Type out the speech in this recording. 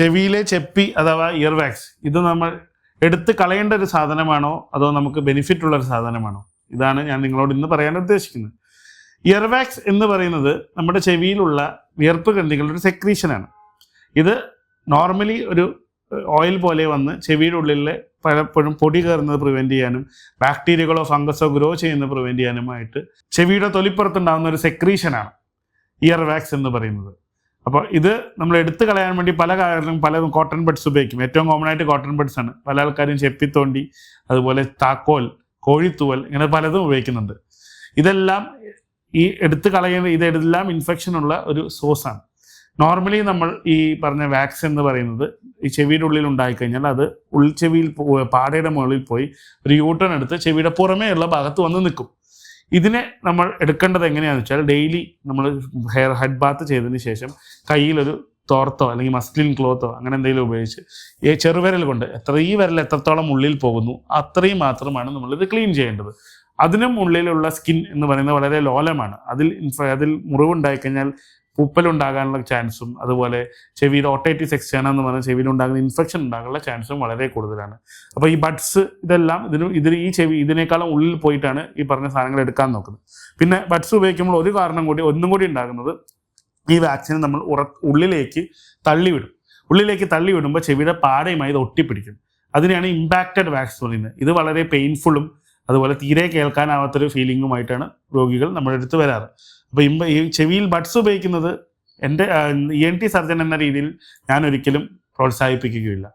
ചെവിയിലെ ചെപ്പി അഥവാ year wax ഇത് നമ്മൾ എടുത്ത് കളയേണ്ട ഒരു സാധനമാണോ? അതോ നമുക്ക് ബെനിഫിറ്റ് ഉള്ള ഒരു സാധനമാണോ? ഇതാണ് ഞാൻ നിങ്ങളോട് ഇന്ന് പറയാൻ ഉദ്ദേശിക്കുന്നത്. ഇയർ വാക്സ് എന്ന് പറയുന്നത് നമ്മുടെ ചെവിയിലുള്ള വിയർപ്പ് ഗ്രന്ഥികളുടെ ഒരു സെക്രീഷനാണ് ഇത് നോർമലി ഒരു ഓയിൽ പോലെ വന്ന് ചെവിയുടെ ഉള്ളിൽ പലപ്പോഴും പൊടി കയറുന്നത് പ്രിവെന്റ് ചെയ്യാനും ബാക്ടീരിയകളോ ഫംഗസോ ഗ്രോ ചെയ്യുന്നത് പ്രിവെന്റ് ചെയ്യാനുമായിട്ട് ചെവിയുടെ തൊലിപ്പുറത്തുണ്ടാകുന്ന ഒരു സെക്രീഷനാണ് ഇയർ വാക്സ് എന്ന് പറയുന്നത്. അപ്പോൾ ഇത് നമ്മൾ എടുത്തു കളയാൻ വേണ്ടി പല കാരണം പല കോട്ടൺ ബഡ്സ് ഉപയോഗിക്കും. ഏറ്റവും കോമൺ ആയിട്ട് കോട്ടൺ ബഡ്സ് ആണ്. പല ആൾക്കാരും ചെപ്പിത്തോണ്ടി അതുപോലെ താക്കോൽ കോഴിത്തൂവൽ ഇങ്ങനെ പലതും ഉപയോഗിക്കുന്നുണ്ട്. ഇതെല്ലാം ഈ എടുത്തു കളയുന്ന ഇതെല്ലാം ഇൻഫെക്ഷൻ ഉള്ള ഒരു സോഴ്സാണ് നോർമലി നമ്മൾ ഈ പറഞ്ഞ വാക്സിൻ എന്ന് പറയുന്നത് ഈ ചെവിയുടെ ഉള്ളിൽ ഉണ്ടായിക്കഴിഞ്ഞാൽ അത് ഉൾച്ചെവിയിൽ ചെവിയിൽ പാടയുടെ മുകളിൽ പോയി ഒരു യൂട്ടേൺ എടുത്ത് ചെവിയുടെ പുറമേ ഉള്ള ഭാഗത്ത് വന്ന് നിൽക്കും. ഇതിനെ നമ്മൾ എടുക്കേണ്ടത് എങ്ങനെയാണെന്ന് വെച്ചാൽ ഡെയിലി നമ്മൾ ഹെയർ ഹെഡ് ബാത്ത് ചെയ്തതിന് ശേഷം കയ്യിലൊരു തോർത്തോ അല്ലെങ്കിൽ മസ്ലിൻ ക്ലോത്തോ അങ്ങനെ എന്തെങ്കിലും ഉപയോഗിച്ച് ഈ ചെറുവിരൽ കൊണ്ട് എത്ര ഈ വിരൽ എത്രത്തോളം ഉള്ളിൽ പോകുന്നു അത്രയും മാത്രമാണ് നമ്മളിത് ക്ലീൻ ചെയ്യേണ്ടത്. അതിനും ഉള്ളിലുള്ള സ്കിൻ എന്ന് പറയുന്നത് വളരെ ലോലമാണ്. അതിൽ അതിൽ മുറിവുണ്ടായിക്കഴിഞ്ഞാൽ പൂപ്പലുണ്ടാകാനുള്ള ചാൻസും അതുപോലെ ചെവിയിൽ ഓട്ടൈറ്റിസ് എക്സ്റ്റേണ എന്ന് പറഞ്ഞാൽ ചെവിയിൽ ഉണ്ടാകുന്ന ഇൻഫെക്ഷൻ ഉണ്ടാകാനുള്ള ചാൻസും വളരെ കൂടുതലാണ്. അപ്പോൾ ഈ ബഡ്സ് ഇതെല്ലാം ഇതിന് ഇതിന് ഈ ചെവി ഇതിനേക്കാളും ഉള്ളിൽ പോയിട്ടാണ് ഈ പറഞ്ഞ സാധനങ്ങൾ എടുക്കാൻ നോക്കുന്നത്. പിന്നെ ബഡ്സ് ഉപയോഗിക്കുമ്പോൾ ഒരു കാരണം കൂടി ഒന്നും കൂടി ഉണ്ടാകുന്നത് ഈ വാക്സിൻ നമ്മൾ ഉറ ഉള്ളിലേക്ക് തള്ളിവിടും. ഉള്ളിലേക്ക് തള്ളി വിടുമ്പോൾ ചെവിയുടെ പാടയുമായി ഇത് ഒട്ടിപ്പിടിക്കും. അതിനെയാണ് ഇമ്പാക്റ്റഡ് വാക്സ് പറയുന്നത്. ഇത് വളരെ പെയിൻഫുള്ളും അതുപോലെ തീരെ കേൾക്കാനാവാത്തൊരു ഫീലിംഗുമായിട്ടാണ് രോഗികൾ നമ്മുടെ അടുത്ത് വരാറ്. അപ്പോൾ ഇമ്പ ഈ ചെവിയിൽ ബഡ്സ് ഉപയോഗിക്കുന്നത് എന്റെ ഇ എൻ ടി സർജൻ എന്ന രീതിയിൽ ഞാൻ ഒരിക്കലും പ്രോത്സാഹിപ്പിക്കുകയില്ല.